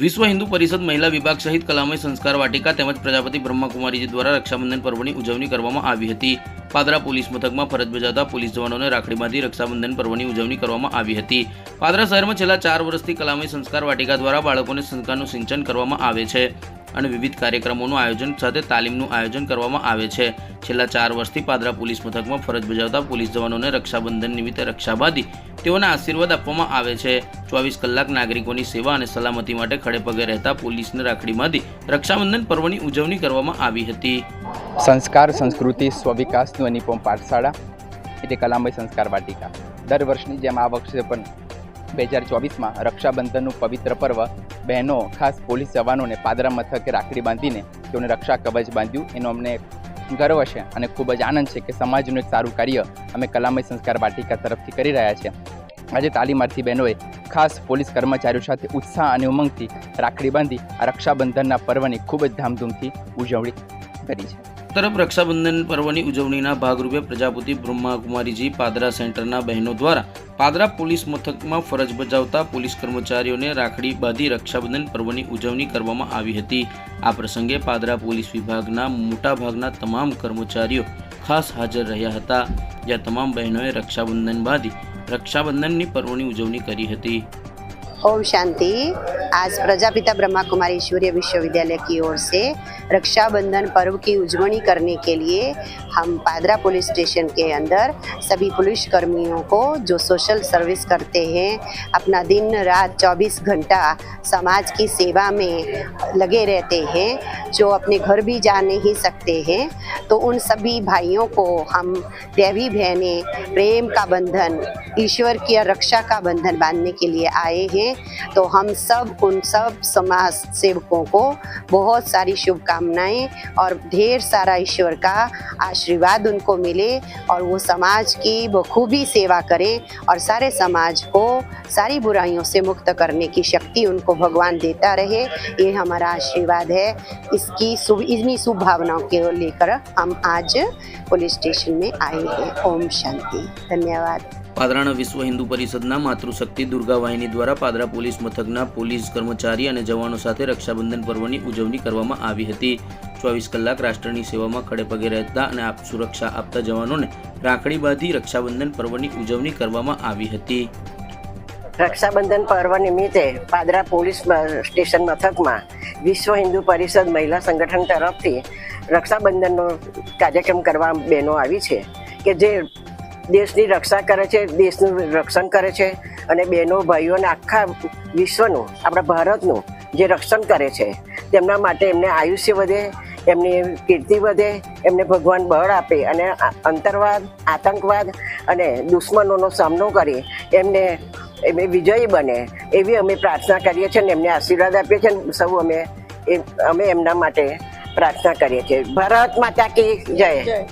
વિશ્વ હિન્દુ પરિષદ મહિલા વિભાગ સહિત કલામય સંસ્કાર વાટિકા તેમજ પ્રજાપતિ બ્રહ્માકુમારીજી દ્વારા રક્ષાબંધન પર્વની ઉજવણી કરવામાં આવી હતી. પાદરા પોલીસ મથકમાં ફરજ બજાવતા પોલીસ જવાનોને રાખડી બાંધી રક્ષાબંધન પર્વની ઉજવણી કરવામાં આવી હતી. પાદરા શહેરમાં છેલ્લા ચાર વર્ષથી કલામય સંસ્કાર વાટિકા દ્વારા બાળકોને સંસ્કારનું સિંચન કરવામાં આવે છે. અને વિવિધ કાર્યક્રમોનું આયોજન સાથે તાલીમનું આયોજન કરવામાં આવે છે. છેલ્લા ચાર વર્ષથી પાદરા પોલીસ મથકમાં ફરજ બજાવતા પોલીસ જવાનોને રક્ષાબંધન નિમિત્તે રક્ષા બાંધી તેઓને આશીર્વાદ આપવામાં આવે છે. ચોવીસ કલાક નાગરિકોની સેવા અને સલામતી માટે ખડે પગે રહેતા પોલીસને રાખડી બાંધી રક્ષાબંધન પર્વની ઉજવણી કરવામાં આવી હતી. સંસ્કાર, સંસ્કૃતિ, સ્વવિકાસનું અનિપમ પાઠશાળા એટલે કલામય સંસ્કાર વાટિકા. દર વર્ષની જેમ આ વખતે પણ બે હજાર ચોવીસમાં રક્ષાબંધનનું પવિત્ર પર્વ બહેનો, ખાસ પોલીસ જવાનોને પાદરા મથકે રાખડી બાંધીને તેઓને રક્ષા કવચ બાંધ્યું. એનો અમને ગર્વ છે અને ખૂબ જ આનંદ છે કે સમાજનું એક સારું કાર્ય અમે કલામય સંસ્કાર વાટિકા તરફથી કરી રહ્યા છીએ આજે તાલીમાર્થી બહેનોએ ખાસ પોલીસ કર્મચારીઓ સાથે ઉત્સાહ અને ઉમંગથી રાખડી બાંધી આ રક્ષાબંધનના પર્વની ખૂબ જ ધામધૂમથી ઉજવણી કરી છે. તરફ રક્ષાબંધન પર્વની ઉજવણીના ભાગરૂપે પ્રજાપતિ બ્રહ્માકુમારીજી પાદરા સેન્ટરના બહેનો દ્વારા પાદરા પોલીસ મથકમાં ફરજ બજાવતા પોલીસ કર્મચારીઓને રાખડી બાંધી રક્ષાબંધન પર્વની ઉજવણી કરવામાં આવી હતી આ પ્રસંગે પાદરા પોલીસ વિભાગના મોટાભાગના તમામ કર્મચારીઓ ખાસ હાજર રહ્યા હતા જ્યાં તમામ બહેનોએ રક્ષાબંધન બાંધી રક્ષાબંધનની પર્વની ઉજવણી કરી હતી ओम शांति आज प्रजापिता ब्रह्मा कुमारी ईश्वरीय विश्वविद्यालय की ओर से रक्षाबंधन पर्व की उजवणी करने के लिए हम पादरा पुलिस स्टेशन के अंदर सभी पुलिस कर्मियों को जो सोशल सर्विस करते हैं, अपना दिन रात 24 घंटा समाज की सेवा में लगे रहते हैं, जो अपने घर भी जा नहीं सकते हैं तो उन सभी भाइयों को हम देवी बहनें प्रेम का बंधन ईश्वर की रक्षा का बंधन बांधने के लिए आए हैं। तो हम सब, उन सब समाज सेवकों को बहुत सारी शुभकामनाएँ और ढेर सारा ईश्वर का आशीर्वाद उनको मिले और वो समाज की बखूबी सेवा करें और सारे समाज को सारी बुराइयों से मुक्त करने की शक्ति उनको भगवान देता रहे। ये हमारा आशीर्वाद है। इसकी शुभ, इन्हीं शुभ भावनाओं के लेकर हम आज पुलिस स्टेशन में आए हैं। ओम शांति। धन्यवाद। પાદરાના વિશ્વ હિન્દુ પરિષદના માતૃશક્તિ દુર્ગા વાહિની દ્વારા પાદરા પોલીસ મથકના પોલીસ કર્મચારી અને જવાનો સાથે રક્ષાબંધન પર્વની ઉજવણી કરવામાં આવી હતી. ચોવીસ કલાક રાષ્ટ્રની સેવામાં ખડે પગે રહેતા અને આપ સુરક્ષા આપતા જવાનોને રાખડી બાંધી રક્ષાબંધન પર્વની ઉજવણી કરવામાં આવી હતી. રક્ષાબંધન પર્વ નિમિત્તે પાદરા પોલીસ સ્ટેશન મથકમાં વિશ્વ હિન્દુ પરિષદ મહિલા સંગઠન તરફથી રક્ષાબંધનનો કાર્યક્રમ કરવા બહેનો આવી છે કે જે દેશની રક્ષા કરે છે, દેશનું રક્ષણ કરે છે અને બહેનો ભાઈઓને આખા વિશ્વનું, આપણા ભારતનું જે રક્ષણ કરે છે, તેમના માટે એમને આયુષ્ય વધે, એમની કીર્તિ વધે, એમને ભગવાન બળ આપે અને અંતરવાદ આતંકવાદ અને દુશ્મનોનો સામનો કરી એમને એમને વિજયી બને એવી અમે પ્રાર્થના કરીએ છીએ અને એમને આશીર્વાદ આપીએ છીએ સૌ અમે અમે એમના માટે પ્રાર્થના કરીએ છીએ. ભારત માતા કી જય.